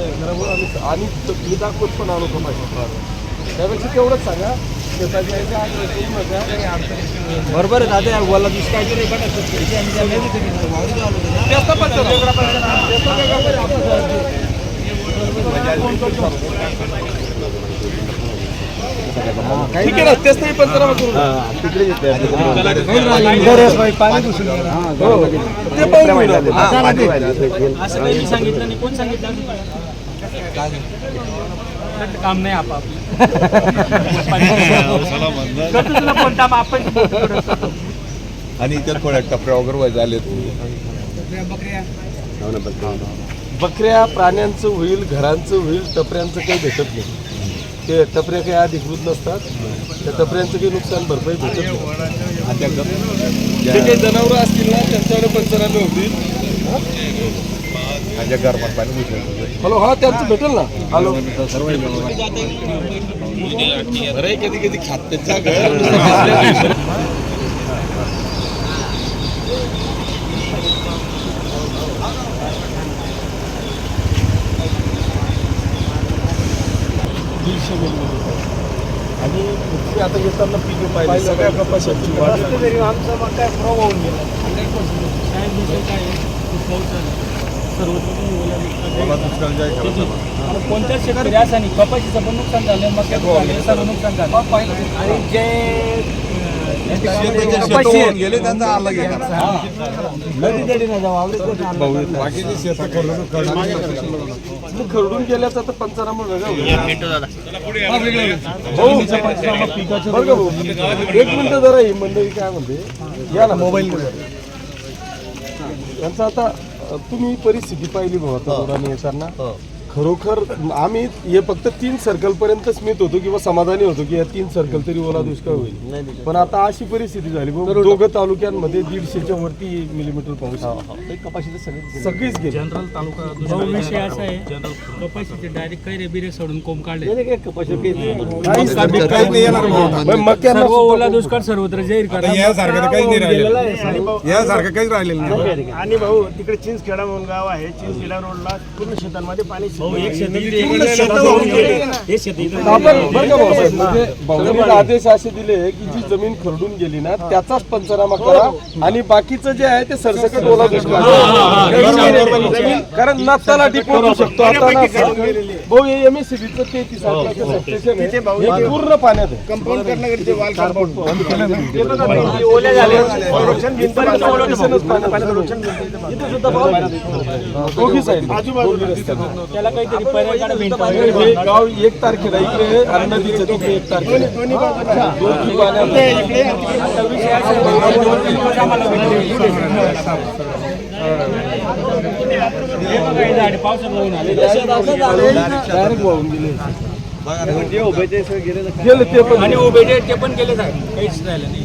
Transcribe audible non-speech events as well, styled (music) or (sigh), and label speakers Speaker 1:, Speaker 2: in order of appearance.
Speaker 1: घरामुळे आम्ही आणि त- मी दाखवत पण आलो पाहिजे त्यापेक्षा तेवढंच सांगा
Speaker 2: बरोबर आहे दादा बोला दुष्काळ नाही पण असं पैसे आम्ही द्यायला नाही देतो की वावरी आलो होतो ना.
Speaker 1: त्याचा पण तर वेगळा पण तर. त्याचा वेगळा पण आपला ठीक आहे ना तेच नाही. पंचनामा करू
Speaker 2: पाणी घुसून गेलं.
Speaker 1: हो. ते पाहून घेऊ ना.
Speaker 3: असं काही सांगितलं नाही. कोण सांगितलं? काम नाही आप (laughs) आपण
Speaker 4: आणि इतर थोड्या टपऱ्या वगैरे वर झालेत.
Speaker 1: बकऱ्या प्राण्यांचं होईल घरांचं होईल टपऱ्यांचं काही भेटत नाही. ते टपऱ्या काही अधिकृत नसतात. त्या टपऱ्यांचं काही नुकसान भरपाई भेटत नाही.
Speaker 4: आणि त्या ग-
Speaker 1: जे काही जनावरं असतील ना त्यांच्याकडे पंचनामे होतील
Speaker 4: आणि ज्या गरमात पाणी घुसलं
Speaker 1: हॅलो हा त्यांचं भेटेल ना. हॅलो. अरे कधी कधी खात्याचा (laughs) दीडशे मिलीमीटर आणि पृथ्वी आता येताना पिके पाहिजे सगळ्या कपाशाची वाढ झाली.
Speaker 2: आमचं मग काय होऊन गेलं.
Speaker 4: सांगा.
Speaker 3: कोणत्याच शेतकरी असं नाही कपाशीचं पण नुकसान झालं मक्याचं झालं सर्व नुकसान झालं.
Speaker 2: आणि जे
Speaker 4: गेले त्यांचा
Speaker 2: आम्हाला.
Speaker 4: बाकीचे शेतं
Speaker 1: खरडून गेल्याचा तर पंचनामा. हो? एक मिनिट जरा ही मंडळी काय म्हणते या ना मोबाईल यांचं आता तुम्ही परिस्थिती पाहिली भाऊ आता जोराने येताना खरोखर आम्ही हे फक्त तीन सर्कल पर्यंत स्मित होतो किंवा समाधानी होतो की या तीन सर्कल तरी ओला दुष्काळ होईल. पण आता अशी परिस्थिती झाली. दोघं तालुक्यांमध्ये दीडशेच्या वरती मिलीमीटर पाऊस सगळीच गेली.
Speaker 3: जनरल तालुका विषय असा आहे. कपाशीचे डायरेक्ट कैरे बिरे सोडून कोंब काढले.
Speaker 4: काही
Speaker 3: ओला दुष्काळ सर्वत्र जाहीर करा
Speaker 4: यासारखं काहीच नाही राहिलेलं. यासारखं काहीच राहिलेलं नाही.
Speaker 5: आणि भाऊ तिकडे चिंचखेडा म्हणून गाव आहे. चिंचखेडा रोडला पूर्ण शेतांमध्ये पाणी
Speaker 1: म्हणजे भाऊंनी आदेश असे दिले की जी जमीन खरडून गेली ना त्याचाच पंचनामा करा आणि बाकीचं जे आहे ते सरसकट ओला दुष्काळ कारण नाताला डिपोजू शकतो. आता ना भाऊ हे एम एस चं तेहतीस स्टेशन आहे हे पूर्ण पाण्यात आहे.
Speaker 5: कंपाऊंड करण्याकडे वाल
Speaker 3: त्याला काहीतरी पर्याय
Speaker 1: हे गाव एक तारखेला इकडे तिकडे एक तारखेला. दोन्ही पाण्यात आहे.
Speaker 3: पावसात जाऊन आले.
Speaker 1: डायरेक्ट वाहून गेले. गेले ते पण.
Speaker 3: आणि उभे ते पण केले साहेब काहीच राहिलं नाही.